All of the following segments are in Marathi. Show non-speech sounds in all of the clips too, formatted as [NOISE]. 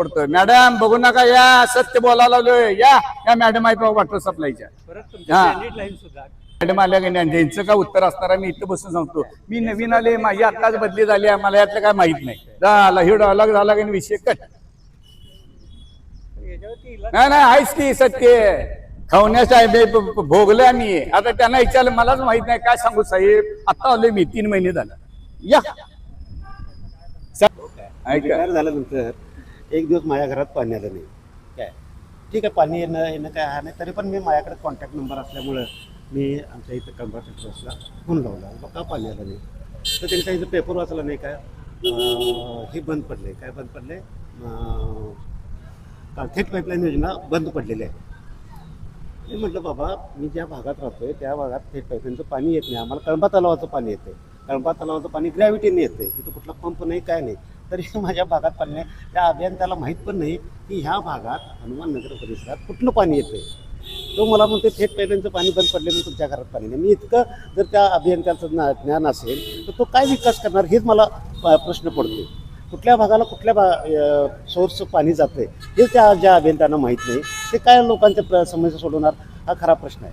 पडतोय. मॅडम बघू नका या सत्य बोलायला लागलोय. या या मॅडम आहेत वॉटर सप्लायच्या हा. तुमची मॅडम आल्या की नाही? ज्यांचं काय उत्तर असणार आहे, मी इथं बसून सांगतो. मी नवीन आले माझी आत्ताच बदली झाली आहे. मला यातलं काय माहीत नाही. झाला हे डायलॉग झाला की नाही, विषय? कट नाही नाही आहेच की सत्य खावण्याचं भोगलं आम्ही. आता त्यांना विचारलं मलाच माहीत नाही. काय सांगू साहेब? आता आलोय मी तीन महिने झालं. या. ऐका काय झालं नंतर एक दिवस माझ्या घरात पाणी आलं नाही. काय? ठीक आहे पाणी येणं येणं काय हा नाही तरी पण मी माझ्याकडे कॉन्टॅक्ट नंबर असल्यामुळं मी आमच्या इथं कंत्राटी ट्रस्टला फोन लावला. मग का पाणी आलं नाही? तर त्यांच्या इथं पेपर वाचला नाही काय हे बंद पडले काय बंद पडले थेट पाईपलाईन योजना बंद पडलेली आहे. मी म्हटलं बाबा मी ज्या भागात राहतोय त्या भागात थेट पाईपलाईनचं पाणी येत नाही. आम्हाला कळंबा तलावाचं पाणी येते कळंबा तलावाचं पाणी ग्रॅव्हिटीने येते तिथं कुठला पंप नाही काय नाही. तरी [LAUGHS] माझ्या भागात पाणी नाही त्या अभियंत्याला माहीत पण नाही की ह्या भागात हनुमान नगर परिसरात कुठलं पाणी येते तो मला म्हणते थेट पाईपलाईनचं पाणी बंद पडले म्हणून तुमच्या घरात पाणी नाही. मी इतकं जर त्या अभियंत्याचं ज्ञा- ज्ञान असेल तर तो काय विकास करणार हेच मला प- प्रश्न पडतो कुठल्या भागाला कुठल्या बा सोर्स पाणी जाते हे त्या ज्या अभियंत्यांना माहीत नाही ते काय लोकांच्या प्र- समस्या सोडवणार हा खरा प्रश्न आहे.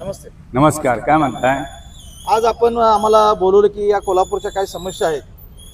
नमस्ते. नमस्कार काय म्हणताय? आज आपण आम्हाला बोलवलं की या कोल्हापूरच्या काही समस्या आहेत.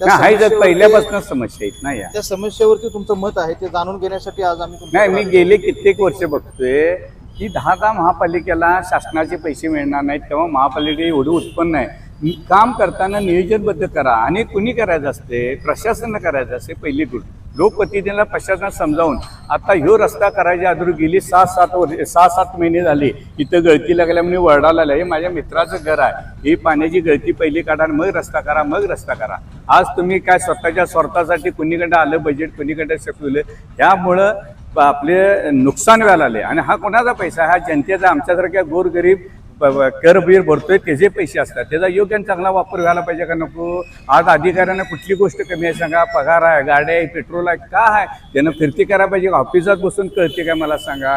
त्या ना हाय जर पहिल्यापासून समस्या आहेत ना या. त्या समस्येवरती तुमचं मत आहे ते जाणून घेण्यासाठी आज आम्ही नाही मी गेले कित्येक वर्ष बघतोय की दहा दहा महापालिकेला शासनाचे पैसे मिळणार नाहीत तेव्हा महापालिका एवढं उत्पन्न आहे. काम करताना नियोजनबद्ध करा आणि कुणी करायचं असते प्रशासनानं करायचं असते पहिली गोष्ट. लोकप्रतिनिधींना प्रशासनात समजावून आता ह्यो रस्ता करायच्या अगोदर गेली सहा सात वर्ष सहा सात महिने झाले इथं गळती लागल्या म्हणून वरडाला आलं हे माझ्या मित्राचं घर आहे. ही पाण्याची गळती पहिली काढा आणि मग रस्ता करा मग रस्ता करा. आज तुम्ही काय स्वतःच्या स्वार्थासाठी कुणीकडे आलं बजेट कुणीकडे शकवलं ह्यामुळं आपले नुकसान व्हायला आले आणि हा कोणाचा पैसा? हा जनतेचा आमच्यासारख्या गोरगरीब कर बीर भरतोय त्याचे पैसे असतात. त्याचा योग्य आणि चांगला वापर व्हायला पाहिजे का नको? आज अधिकाऱ्यांना कुठली गोष्ट कमी आहे सांगा? पगार आहे गाड्या आहे पेट्रोल आहे का आहे? त्यानं फिरती करायला पाहिजे. ऑफिसात बसून कळते का मला सांगा?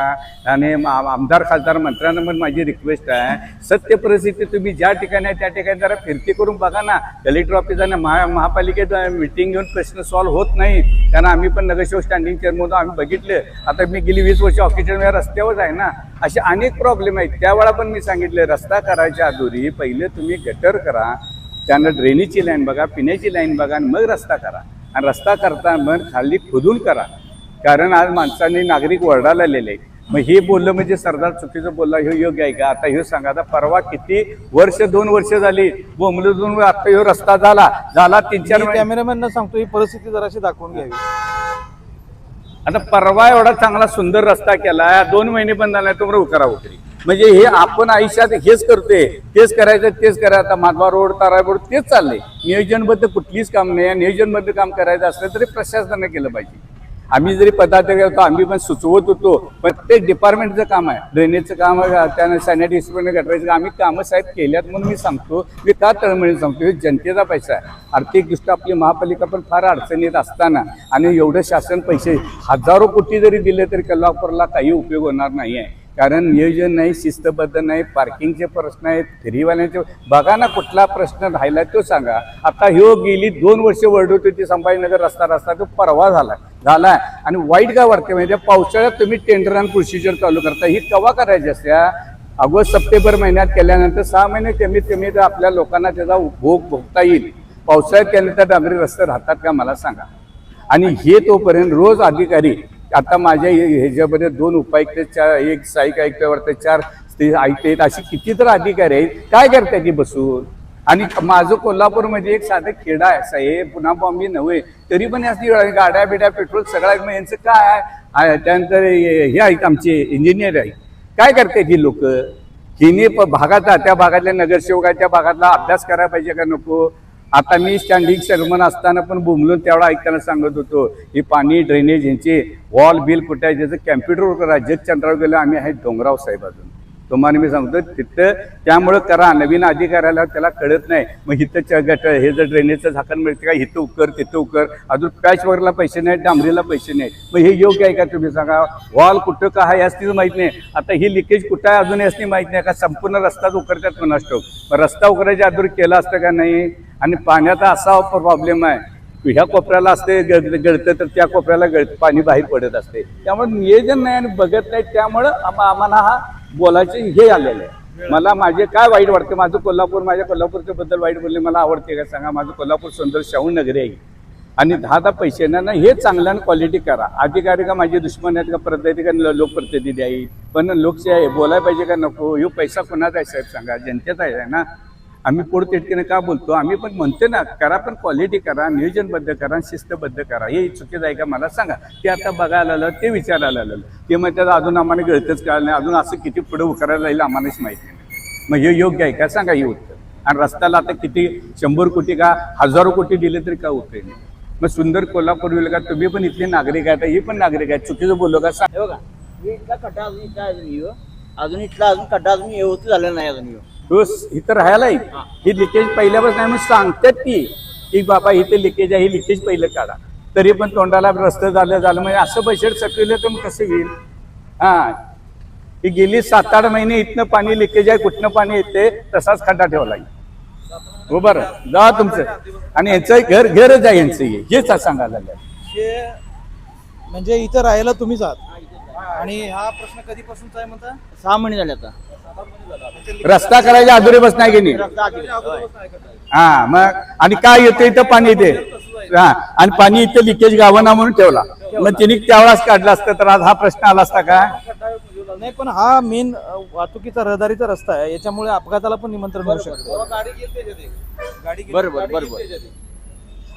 आणि आमदार खासदार मंत्र्यांना पण माझी रिक्वेस्ट आहे. सत्य परिस्थिती तुम्ही ज्या ठिकाणी आहे त्या ठिकाणी जरा फिरती करून बघा ना. कलेक्टर ऑफिसाने महा महापालिकेत मिटिंग घेऊन प्रश्न सॉल्व्ह होत नाही. कारण आम्ही पण नगरसेवक स्टँडिंग चेअरमन आम्ही बघितले. आता मी गेली वीस वर्ष ऑफिसच्या रस्त्यावर आहे ना. असे अनेक प्रॉब्लेम आहेत. त्यावेळा पण मी सांगितले रस्ता करायच्या अगोदरी पहिले तुम्ही गटर करा त्यानं ड्रेनेजची लाईन बघा पिण्याची लाईन बघा आणि मग रस्ता करा. आणि रस्ता करता मग खाली खोदून करा. कारण आज माणसांनी नागरिक वरडायला आलेले आहेत. मग हे बोललं म्हणजे सरदार चुकीचं बोलला हे योग्य आहे का? आता हे सांगा आता परवा किती वर्ष दोन वर्ष झाली बोंबलून आता ह्यो रस्ता झाला झाला तीन चार कॅमेरामॅनना सांगतो ही परिस्थिती जराशी दाखवून घ्यावी. आता परवा एवढा चांगला सुंदर रस्ता केला दोन महिने पण झाला तुम्हाला उकरा उकरी म्हणजे हे आपण आयुष्यात हेच करतोय तेच करायचं तेच करायचं. आता माधवा रोड तारा रोड तेच चाललंय. नियोजनबद्ध कुठलीच काम नाही नियोजनबद्ध काम करायचं असलं तरी प्रशासनाने केलं पाहिजे. आम्ही जरी पदाधिकारी होतो आम्ही पण सुचवत होतो. प्रत्येक डिपार्टमेंटचं काम आहे. ड्रेनेजचं काम आहे त्यानं सॅनिटायझेशन गटरायचं आम्ही कामं साहेब केल्यात म्हणून मी सांगतो. मी का तळमळीने सांगतो? हे जनतेचा पैसा आहे. आर्थिकदृष्ट्या आपली महापालिका पण फार अडचणीत असताना आणि एवढं शासन पैसे हजारो कोटी जरी दिले तरी कोल्हापूरला काही उपयोग होणार नाही आहे कारण नियोजन नाही शिस्तबद्ध नाही पार्किंगचे प्रश्न आहेत फेरीवाल्यांचे बघा ना कुठला प्रश्न राहिला तो सांगा. आता ह्यो गेली दोन वर्ष वर्ड होती संभाजीनगर रस्ता रस्ता तो परवा झाला. झालाय. आणि वाईट काय वाटते म्हणजे पावसाळ्यात तुम्ही टेंडर आणि प्रोसिजर चालू करता ही कवा करायची असत्या ऑगस्ट सप्टेंबर महिन्यात केल्यानंतर सहा महिने कमीत कमी तर आपल्या लोकांना त्याचा भोग भोगता येईल. पावसाळ्यात केल्यानंतर डांबरी रस्ते राहतात का? मला सांगा. आणि हे तोपर्यंत रोज अधिकारी आता माझ्या ह्याच्यामध्ये दोन उपायुक्त चार एक सहाय्यक आयुक्तावर चार ते आयुक्त आहेत अशी किती तर अधिकारी आहेत. काय करतात ती बसून? आणि माझं कोल्हापूरमध्ये एक साधं खेडा आहे साहेब पुन्हा बॉम्बे नव्हे तरी पण याच गाड्या बिड्या पेट्रोल सगळ्या मग यांचं काय आहे? त्यानंतर हे आहेत आमचे इंजिनियर आहेत. काय करतात ही लोक? हिने प- भागाचा त्या भागातल्या नगरसेवक त्या भागातला अभ्यास करायला पाहिजे का नको? आता मी स्टँडिंग सेरमन असताना पण बुमलून तेवढा ऐकताना सांगत होतो हे पाणी ड्रेनेज यांचे वॉल बिल कुठे आहे? ज्याचं कॅम्प्युटरवर करा जग चंद्रावर गेलं आम्ही आहे डोंगराव साहेब अजून. तुम्हाला मी सांगतो तिथं त्यामुळं करा नवीन अधिकाऱ्याला त्याला कळत नाही. मग इथं च- गट हे जर ड्रेनेजचं झाकण मिळते का इथं उकर तिथं उकर. अजून पॅचवरला पैसे नाहीत डांबरीला पैसे नाहीत. मग हे योग्य आहे का तुम्ही सांगा? वॉल कुठं का आहे असतीच माहीत नाही. आता ही लिकेज कुठं आहे अजून याच माहीत नाही का संपूर्ण रस्ताच उकरतात पण असतो मग रस्ता उकरायच्या अगोदर केला असतं का नाही? आणि पाण्याचा असा प्रॉब्लेम आहे. ह्या कोपऱ्याला असते गळ- गळतं तर त्या कोपऱ्याला गळ पाणी बाहेर पडत असते. त्यामुळे नियोजन नाही आणि बघत नाही त्यामुळं आम्हाला हा बोलायचे हे आलेलं आहे. मला माझे काय वाईट वाटते माझं कोल्हापूर माझ्या कोल्हापूरच्या बद्दल वाईट बोलले मला आवडते का सांगा? माझं कोल्हापूर सुंदर शाहू नगरी आहे. आणि दहा दहा पैसे ना हे चांगल्यानं क्वालिटी करा. अधिकारी का माझे दुश्मन आहेत का प्रतिनिधी का लोकप्रतिनिधी आहे पण लोकशाही आहे बोलायला पाहिजे का नको? ह्यो पैसा कोणाचा आहे साहेब सांगा? जनतेचा आहे ना. आम्ही पोट का बोलतो? आम्ही पण म्हणतो ना करा पण क्वालिटी करा नियोजनबद्ध करा शिस्तबद्ध करा. हे चुकीचं आहे का मला सांगा. ते आता बघायला आलं ते विचारायला आलं ते म्हणतात अजून आम्हाला गळतच कळलं नाही? अजून असं किती पुढे उकरायला येईल आम्हालाच माहिती नाही. मग हे योग्य आहे का? सांगा हे उत्तर. आणि रस्त्याला आता किती शंभर कोटी का हजारो कोटी दिले तरी काय उपयोग नाही? मग सुंदर कोल्हापूर होईल का तुम्ही पण इथले नागरिक आहेत हे पण नागरिक आहेत. चुकीचं बोललो का? सांग. हे बघा हे इथला खड्डा अजून इथला अजून येऊ हो. अजून इथला अजून खड्डा अजून व्यवस्थित झालेला नाही अजून येऊ तो स- इथं राहायला ही. लिकेज पहिल्यापासून मग सांगतात ती की बाबा इथे लिकेज आहे ही लिकेज पहिलं काढा. तरी पण तोंडाला रस्ते झालं झालं म्हणजे असं पैसे सटविलं तर मग कसं होईल हा. ही गेली सात आठ महिने इथनं पाणी लिकेज आहे कुठनं पाणी येते तसाच खड्डा ठेवला हो बरं. जा तुमचं. आणि यांचं घर घरच आहे यांचं हेच सांगायला लागलं. हे म्हणजे इथं राहायला तुम्हीच आहात. आणि हा प्रश्न कधीपासूनचा आहे म्हणता? सहा महिने झाले आता. रस्ता करायच्या अधुरीपासून नाही की नाही? रस्ता आधी- होय. हा मग आणि काय येतं इथं? पाणी येते. हा आणि पाणी इथं लिकेज गावना म्हणून ठेवला. मग तिने त्यावेळाच काढला असतं तर आज हा प्रश्न आला असता का? नाही पण हा मेन वाहतुकीचा रहदारीचा रस्ता आहे. याच्यामुळे अपघाताला पण निमंत्रण होऊ शकतं. बरोबर बरोबर.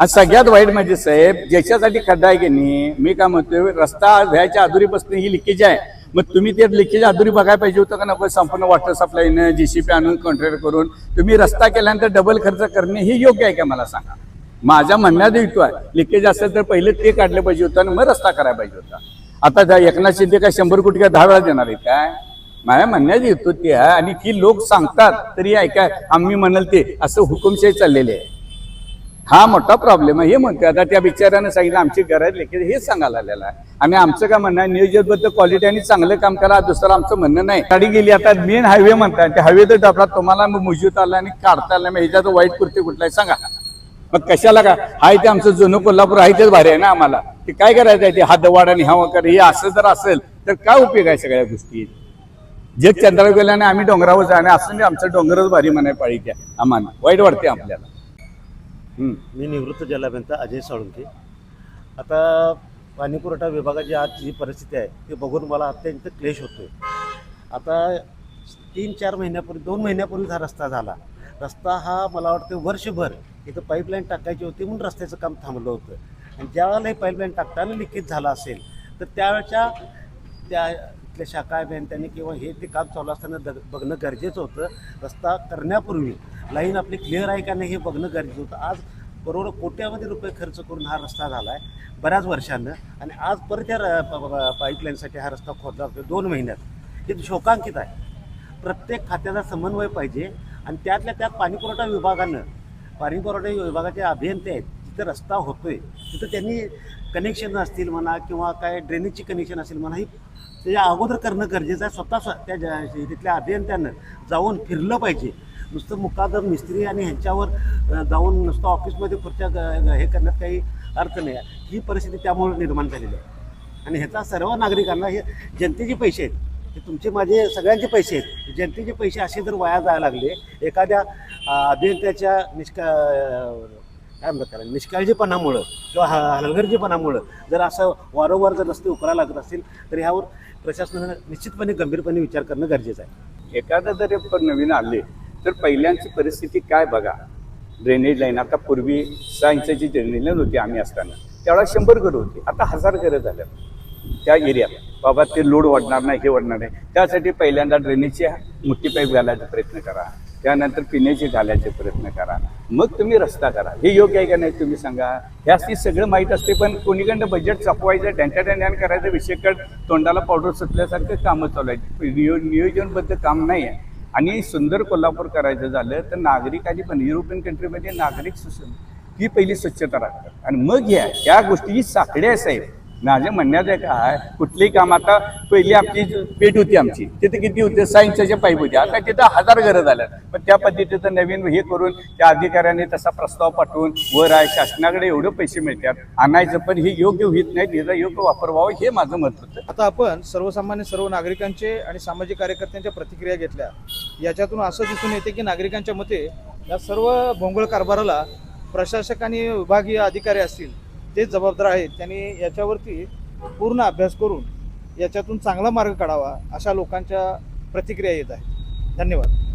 आणि सगळ्यात वाईट म्हणजे साहेब ज्याच्यासाठी खड्डा आहे की नाही मी काय म्हणतोय रस्ता व्हायच्या अधुरीपासून ही लिकेज आहे. मग तुम्ही ते लिकेज अधुरी बघायला पाहिजे होतं का नको? संपूर्ण वॉटर सप्लायनं जीसीपी आणून कॉन्ट्रॅक्ट करून तुम्ही रस्ता केल्यानंतर डबल खर्च करणे हे योग्य आहे का मला सांगा? माझ्या म्हणण्यात येतो आहे. लिकेज असेल तर पहिले ते काढलं पाहिजे होतं आणि मग रस्ता करायला पाहिजे होता. आता त्या एकनाथ शिंदे काय शंभर कोटी काय दहा वेळा देणार आहे काय? माझ्या म्हणण्यात येतो ते आहे आणि ती लोक सांगतात तरी ऐका आम्ही म्हणाल ते असं हुकुमशाही चाललेले आहे. हा मोठा प्रॉब्लेम आहे. हे म्हणतो आता त्या बिचाऱ्यानं सांगितलं आमची गरज लेखी हे सांगायला आलेलं आहे. आणि आमचं काय म्हणणं आहे? नियोजनबद्ध क्वालिटी आणि चांगलं काम करा. दुसरं आमचं म्हणणं नाही. गाडी गेली आता मेन हायवे म्हणताय त्या हायवे तर डबला तुम्हाला मग मुजीत आला आणि काढता आला. मग ह्याच्यात वाईट कुर्ती कुठला आहे सांगा. मग कशाला का? हाय ते आमचं जुनं कोल्हापूर आहे तेच भारी आहे ना आम्हाला. ते काय करायचं आहे? ते हातवाड आणि हा कर. हे असं जर असेल तर काय उपयोग आहे सगळ्या गोष्टी? जे चंद्रावर गेल्याने आम्ही डोंगरावर जाणे असं मी आमचं डोंगरच भारी म्हणाय पाळीच्या आम्हाला. वाईट वाटते आपल्याला. मी निवृत्त जलाभियंता अजय साळुंके आता पाणीपुरवठा विभागाची आज जी परिस्थिती आहे ती बघून मला अत्यंत क्लेश होतो आता तीन चार महिन्यापूर्वी दोन महिन्यापूर्वी हा रस्ता झाला. रस्ता हा मला वाटतं वर्षभर इथं पाईपलाईन टाकायची होती म्हणून रस्त्याचं काम थांबलं होतं. आणि ज्यावेळेला हे पाईपलाईन टाकताना लिकेज झाला असेल तर त्यावेळच्या त्या इथल्या शाखा अभियंत्यांनी किंवा हे ते काम चालू असताना द बघणं गरजेचं होतं. रस्ता करण्यापूर्वी लाईन आपली क्लिअर आहे का नाही हे बघणं गरजेचं होतं. आज बरोबर कोट्यामध्ये रुपये खर्च करून हा रस्ता झाला आहे बऱ्याच वर्षानं. आणि आज परत त्या र- पाईपलाईनसाठी हा रस्ता खोदला जातो दोन महिन्यात. हे शोकांकित आहे. प्रत्येक खात्याचा समन्वय पाहिजे. आणि त्यातल्या त्यात पाणीपुरवठा विभागानं पाणीपुरवठा विभागाचे अभियंते आहेत. जिथं रस्ता होतोय तिथं त्यांनी कनेक्शन असतील म्हणा किंवा काय ड्रेनेजची कनेक्शन असेल म्हणा ही त्याच्या अगोदर करणं गरजेचं आहे. स्वतः स्व- त्या ज्या- तिथल्या अभियंत्यानं जाऊन फिरलं पाहिजे. नुसतं मुकादर मिस्त्री आणि ह्यांच्यावर जाऊन नुसतं ऑफिसमध्ये खुर्च्या ग- हे करण्यात काही अर्थ नाही आहे. ही परिस्थिती त्यामुळे निर्माण झालेली आहे. आणि ह्याचा सर्व नागरिकांना हे जनतेचे पैसे आहेत हे तुमचे माझे सगळ्यांचे पैसे आहेत. जनतेचे पैसे असे जर वाया जायला लागले एखाद्या अभियंत्याच्या निष्का काय म्हणतात त्याला निष्काळजीपणामुळं किंवा ह- हलगर्जीपणामुळं जर असं वारंवार जर रस्ते उकरायला लागत असतील तर ह्यावर प्रशासनानं निश्चितपणे गंभीरपणे विचार करणं गरजेचं आहे. एखादं जरी पण नवीन आले तर पहिल्यांची परिस्थिती काय बघा. ड्रेनेज लाईन आता पूर्वी सहा इंचाची ड्रेनेज लाईन होती आम्ही असताना त्यावेळेला शंभर घरं होती. आता हजार घरं झाल्या त्या एरियात बाबा ते लोड वाढणार नाही हे वाढणार नाही. त्यासाठी पहिल्यांदा ड्रेनेजची मोठी पाईप घालायचा प्रयत्न करा. त्यानंतर पिण्याची घालायचे प्रयत्न करा. मग तुम्ही रस्ता करा. हे योग्य आहे का नाही तुम्ही सांगा. ह्यासाठी सगळं माहीत असते पण कोणीकडनं बजेट चपवायचं टँट्या टँट्यान करायचं विषयकड तोंडाला पावडर सुटल्यासारखं कामं चालू आहेत. नियो नियोजनबद्ध काम नाही आहे आणि सुंदर कोल्हापूर करायचं झालं तर नागरिकांनी पण युरोपियन कंट्रीमध्ये नागरिक सुस ही पहिली स्वच्छता राखतात. आणि मग या या गोष्टी साखळी आहे साहेब. माझ्या म्हणण्यात आहे काय कुठलीही काम आता पहिली आमची जी पेट होती आमची तिथे किती होते? सायन्सच्या पाईप होते. आता तिथं हजार घरं झाल्यात. पण त्या पद्धतीचं नवीन हे करून त्या अधिकाऱ्याने तसा प्रस्ताव पाठवून वर आहे शासनाकडे एवढे पैसे मिळतात आणायचं पण हे योग्य होत नाही त्याचा योग्य वापर व्हावा हे माझं मत होतं. आता आपण सर्वसामान्य सर्व नागरिकांचे आणि सामाजिक कार्यकर्त्यांच्या प्रतिक्रिया घेतल्या. याच्यातून असं दिसून येते की नागरिकांच्या मते या सर्व भोंगळ कारभाराला प्रशासक आणि विभागीय अधिकारी असतील. ते जबाबदार आहेत त्यांनी याच्यावरती पूर्ण अभ्यास करून याच्यातून चांगला मार्ग काढावा अशा लोकांच्या प्रतिक्रिया येत आहेत. धन्यवाद.